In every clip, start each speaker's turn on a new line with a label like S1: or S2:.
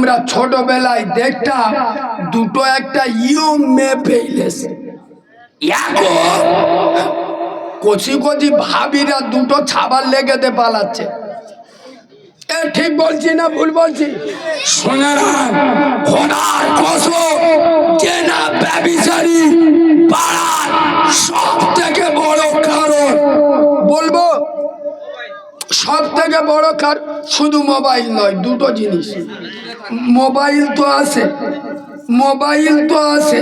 S1: আমরা ছোটবেলায় দেখতাম, দুটো একটা ইউ পেইলেছে এখন কচি কচি ভাবিরা দুটো ছাবার লেগেতে পালাচ্ছে। ঠিক বলছি না ভুল বলছি? সব থেকে বড় কারণ। বলব সব থেকে বড় কার? শুধু মোবাইল নয়, দুটো জিনিস। মোবাইল তো আছে, মোবাইল তো আছে।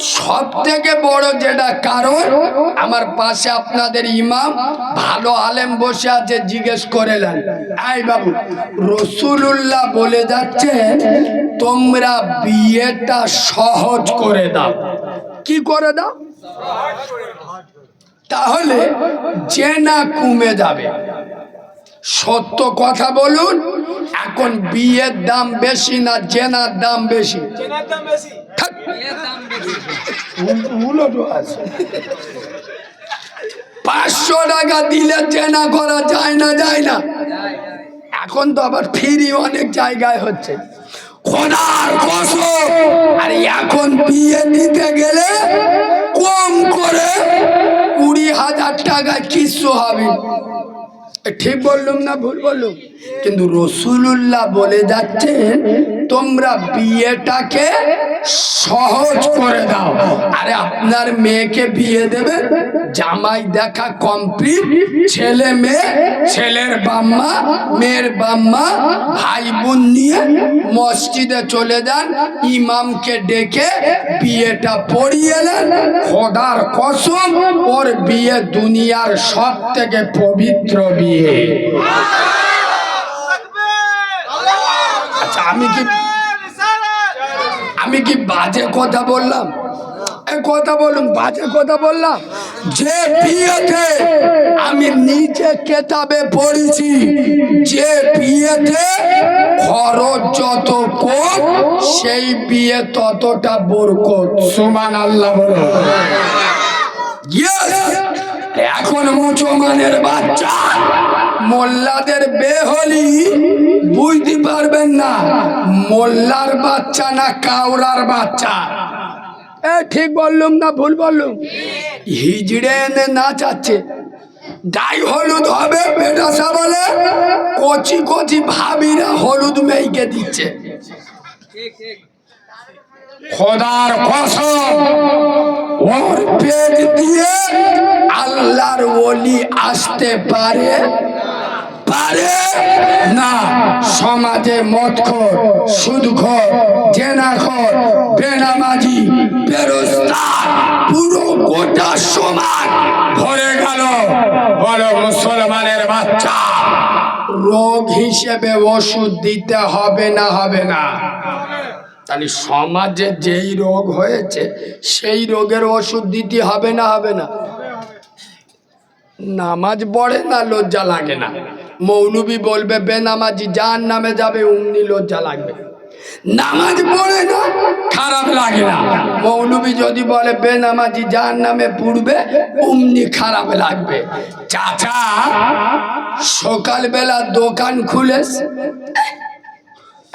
S1: সব থেকে বড় যেটা কারণ, আমার পাশে আপনাদের ইমাম ভালো আলেম বসে আছে, জিজ্ঞেস করেলেন আই বাবু রসুল্লাহ বলে যাচ্ছে তোমরা বিয়েটা সহজ করে দাও। কি করে দাও? তাহলে জেনা কমে যাবে। সত্য কথা বলুন এখন বিয়ের দাম বেশি না জেনার দাম বেশি? পাঁচশো টাকা দিলে জেনা করা যায় না যায় না? এখন তো আবার ফ্রি অনেক জায়গায় হচ্ছে। খোদার কসম আর এখন বিয়ে দিতে গেলে কম করে কুড়ি হাজার টাকা কিচ্ছু হবে ঠিক বললুম না ভুল বললুম। কিন্তু রসুল্লাহ বলে যাচ্ছেন তোমরা বিয়েটাকে সহজ করে দাও। আরে আপনার মেয়েকে বিয়ে দেবে, জামাই দেখা কমপ্লিট ছেলে মেয়ে, ছেলের বাম্মা, মেয়ের বাম্মা ভাই বোন নিয়ে মসজিদে চলে যান, ইমামকে ডেকে বিয়েটা পড়িয়ে নেন, খোদার কসম, ওর বিয়ে দুনিয়ার সব থেকে পবিত্র বিয়ে। আচ্ছা আমি কি আমি কি বাজে কথা বললাম? কথা বলুন, বাজে কথা বললাম। যে বিয়েতে আমি নিচে কেতাবে পড়েছি, যে বিয়েতে খরচ যত কম, সেই বিয়ে ততটা বরকত। সুমান আল্লাহ বলো এখন মুসলমানের বাচ্চা, মোল্লাদের বেহলি, বুঝতে পারবেন না, মোল্লার বাচ্চা না কাউরার বাচ্চা? ঠিক বললুম না, ভুল বললুম? হিজড়ে এনে নাচাচ্ছে গাই হলুদ হবে বেটাসা বলে কচি কচি ভাবিরা হলুদ মেয়েকে দিচ্ছে। খোদার ওর পেট দিয়ে আল্লাহর ওলি আসতে পারে। পারে? না, সমাজে মত মদখোর, সুদখোর, জেনাখোর, বেনামাজি, বেরোজগার, পুরো গোটা সমাজ ভরে গেল। বলো মুসলমানের বাচ্চা, রোগ হিসেবে ওষুধ দিতে হবে না হবে না। তাহলে সমাজে যেই রোগ হয়েছে, সেই রোগের ওষুধ দিতে হবে না হবে না? নামাজ পড়ে না, লজ্জা লাগে না? মৌলবি বলবে, বেনামাজি যার নামে যাবে, অমনি লজ্জা লাগবে। নামাজ পড়ে না, খারাপ লাগে না। মৌলবি যদি বলে, বেনামাজি যার নামে পড়বে, অমনি খারাপ লাগবে। চাচা, সকালবেলা দোকান খুলেস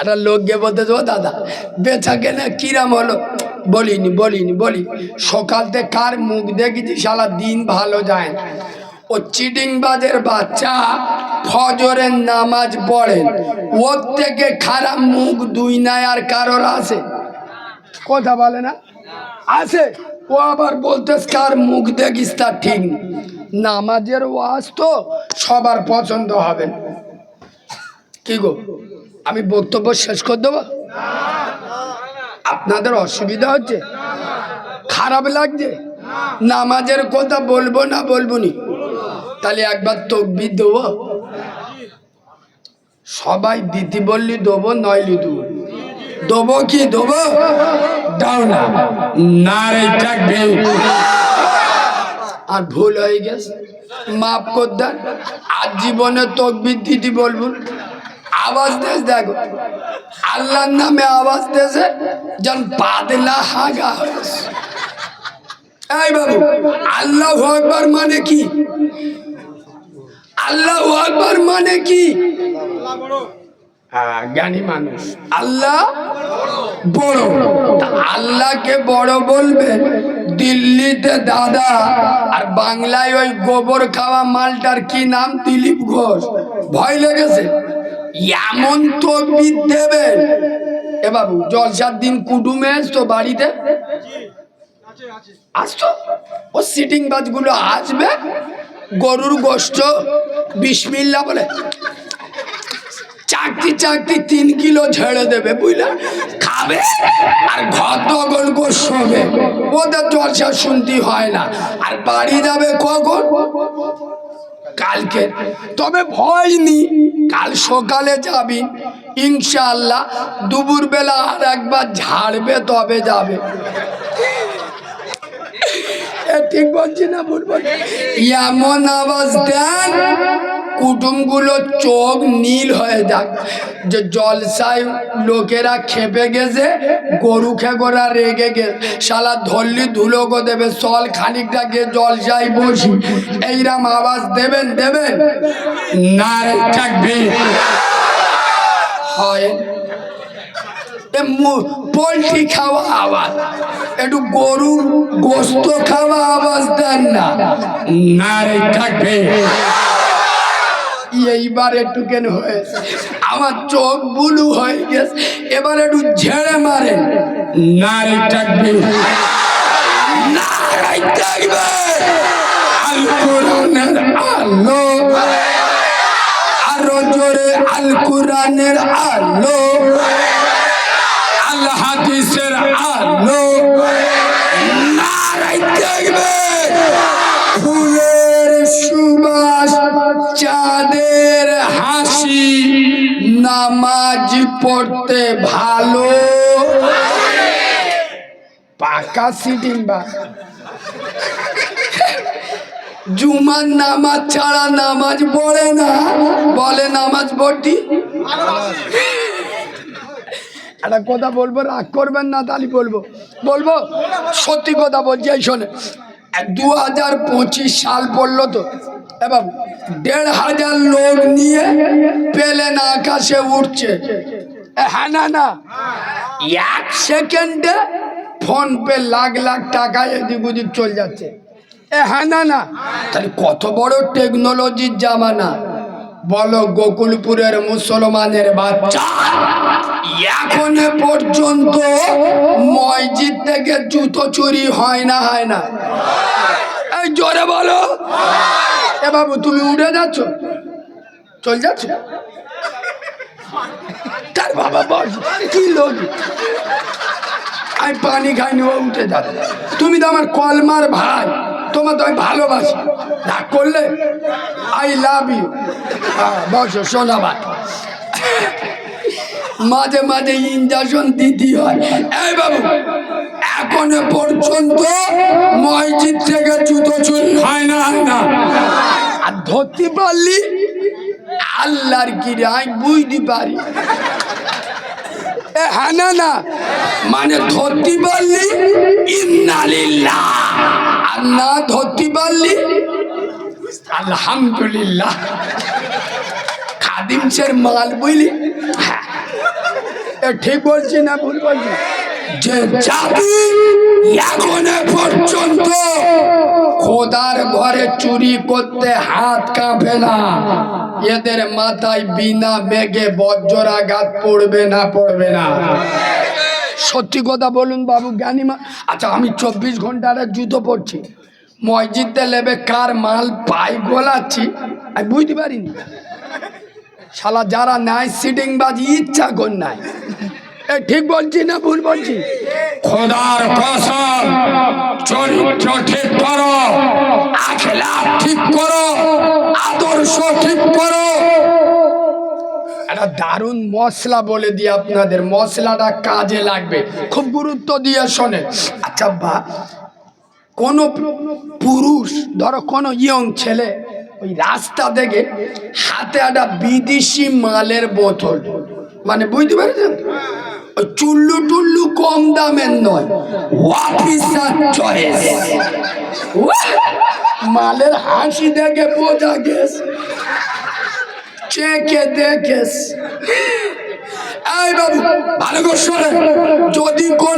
S1: একটা লোক গিয়ে বলতে ও দাদা, বেচা কেনা কিরাম হলো? বলিনি বলিনি বলি সকাল থেকে কার মুখ দেখেছি সারা দিন ভালো যায় না। ও চিটিং বাজের বাচ্চা ফজরের নামাজ পড়েন ওর থেকে খারাপ মুখ দুই নাই আর কারোর আছে। কথা বলে না? আছে। ও আবার বলতে কার মুখ দেখিস তার ঠিক। নামাজের ওয়াজ তো সবার পছন্দ হবে কি গো, আমি বক্তব্য শেষ করে দেবো? আপনাদের অসুবিধা হচ্ছে? খারাপ লাগছে? নামাজের কথা বলব না বলব নি? তাহলে একবার তকবির দেবো। সবাই দিতি বললি দেবো, নইলি দেবো। দেবো কি দেবো? দাও না। না আর ভুল হয়ে গেছে। মাফ কর দেন। আর জীবনে তকবির দিদি বলব আওয়াজ দেশ দেখো। আল্লাহর নামে আওয়াজ দেশে যেন পাতলা হাগা হয়েছে। এই বাবু, আল্লাহ আকবার মানে কি? আল্লাহ আকবার মানে কি? হ্যাঁ জ্ঞানী মানুষ। আল্লাহ বড়। তা আল্লাহকে বড় বলবেন দিল্লিতে দাদা আর বাংলায় ওই গোবর খাওয়া মালটার কি নাম? দিলীপ ঘোষ। ভয় লেগেছে। এমন তো দেবেন এ বাবু জলসার দিন কুটুমে আসতো বাড়িতে? আসতো ও সিটিং বাজগুলো আসবে? গরুর গোষ্ঠ বিসমিল্লা বলে। চাকতি চাকতি তিন কিলো ঝেড়ে দেবে, বুঝলে? খাবে আর ঘর দখল করবে ওদের চর্চা শুনতে হয় না। আর বাড়ি যাবে কখন? কালকে। তবে ভয় নি কাল সকালে যাবি। ইনশাল্লাহ দুপুর বেলা আর একবার ঝাড়বে, তবে যাবে। ঠিক বলছি না, ভুল বলছি। এমন আওয়াজ দেন, কুটুমগুলো চোখ নীল হয়ে যাক। যে জলসায় লোকেরা খেপে গেছে, গরু খেগোরা রেগে গেছে। শালা ধরলি ধুলো গো দেবে সল খানিকটা গিয়ে জলসায় বসি। এইরকম আওয়াজ দেবেন দেবেন? না থাকবে। হয় পোলট্রি খাওয়া আওয়াজ। একটু গরুর গোস্ত খাওয়া আওয়াজ দেন না। থাকবে। এইবার একটু কেন হয়েছে? আমার চোখ বুলু হয়ে গেছে। এবার একটু ঝেড়ে মারে না রে থাকবে। না রে থাকবে। আল কোরআনের আলো। আরও জোরে আল কোরআনের আলো। ফুলের চাঁদের হাসি, নামাজ পড়তে ভালো। পাকা জুমার নামাজ ছাড়া নামাজ পড়ে না। বলে নামাজ পড়তি? একটা কথা বলব, রাগ করবেন না তাহলে বলব। বলব, সত্যি কথা বলছি, এই শোনে দু হাজার পঁচিশ সাল পড়ল তো এ বাবু দেড় হাজার লোক নিয়ে পেলেন আকাশে উঠছে। হ্যাঁ না না। এক সেকেন্ডে ফোন পে লাখ লাখ টাকা এদিক ওদিক চলে যাচ্ছে। এ হ্যাঁ না না। তাহলে কত বড় টেকনোলজির জামানা। বলো গোকুলপুরের মুসলমানের বাচ্চা, এখন পর্যন্ত মসজিদ থেকে জুতো চুরি হয় না হয় না। এই জোরে বলো। এ বাবু, তুমি উঠে যাচ্ছ? চল যাচ্ছ? তার বাবা বস কি লোক? আমি পানি খাইনি উঠে যাচ্ছে। তুমি তো আমার কলমার ভাই। তোমার তো আমি ভালোবাসি। রাগ করলে আই লাভ ইউ বসো সোনা ভাই মাঝে মাঝে ইঞ্জেকশন দিতে হয়। এই বাবু, এখনও পর্যন্ত মসজিদ থেকে জুতো চুরি হয় না হয় না। আর ধরতে পারলি আল্লাহর কি রে আমি বুঝতে পারি। হ্যাঁ না না। মানে ধরতে পারলি, ইন্নালিল্লাহ। আর না ধরতে পারলি? আলহামদুলিল্লাহ। খাদিম সের মাল বুঝলি হ্যাঁ। ঠিক বলছি না ভুল বলছি? যে জাতি এখন পর্যন্ত খোদার ঘরে চুরি করতে হাত কাঁপে না। এদের মাথায় বিনা বেগে বজ্রাঘাত পড়বে না পড়বে না। সত্যি কথা বলুন বাবু, জ্ঞানী মা আচ্ছা আমি চব্বিশ ঘণ্টার জুতো পরছি। মসজিদে লেবে কার মাল পাই গোলাচ্ছি। আমি বুঝতে পারিনি। শালা, যারা নাই সিটিং বাজি ইচ্ছা কর নাই। ঠিক বলছি না ভুল বলছি? খোদার কসম, চরিত্র ঠিক করো আখলা ঠিক করো, আদর্শ ঠিক করো। একটা দারুণ মশলা বলে দিই আপনাদের। মশলাটা কাজে লাগবে। খুব গুরুত্ব দিয়ে শোনে আচ্ছা বা, কোনো পুরুষ, ধরো কোনো ইয়ং ছেলে, ওই রাস্তা থেকে হাতে একটা বিদেশি মালের বোতল মানে বুঝতে পেরেছেন? চুল্লু টুল্লু কম দামের নয় মালের হাসি দেখে বোঝা গেছে। কে দেখেস এই বাবু ভালো করে যদি কোনো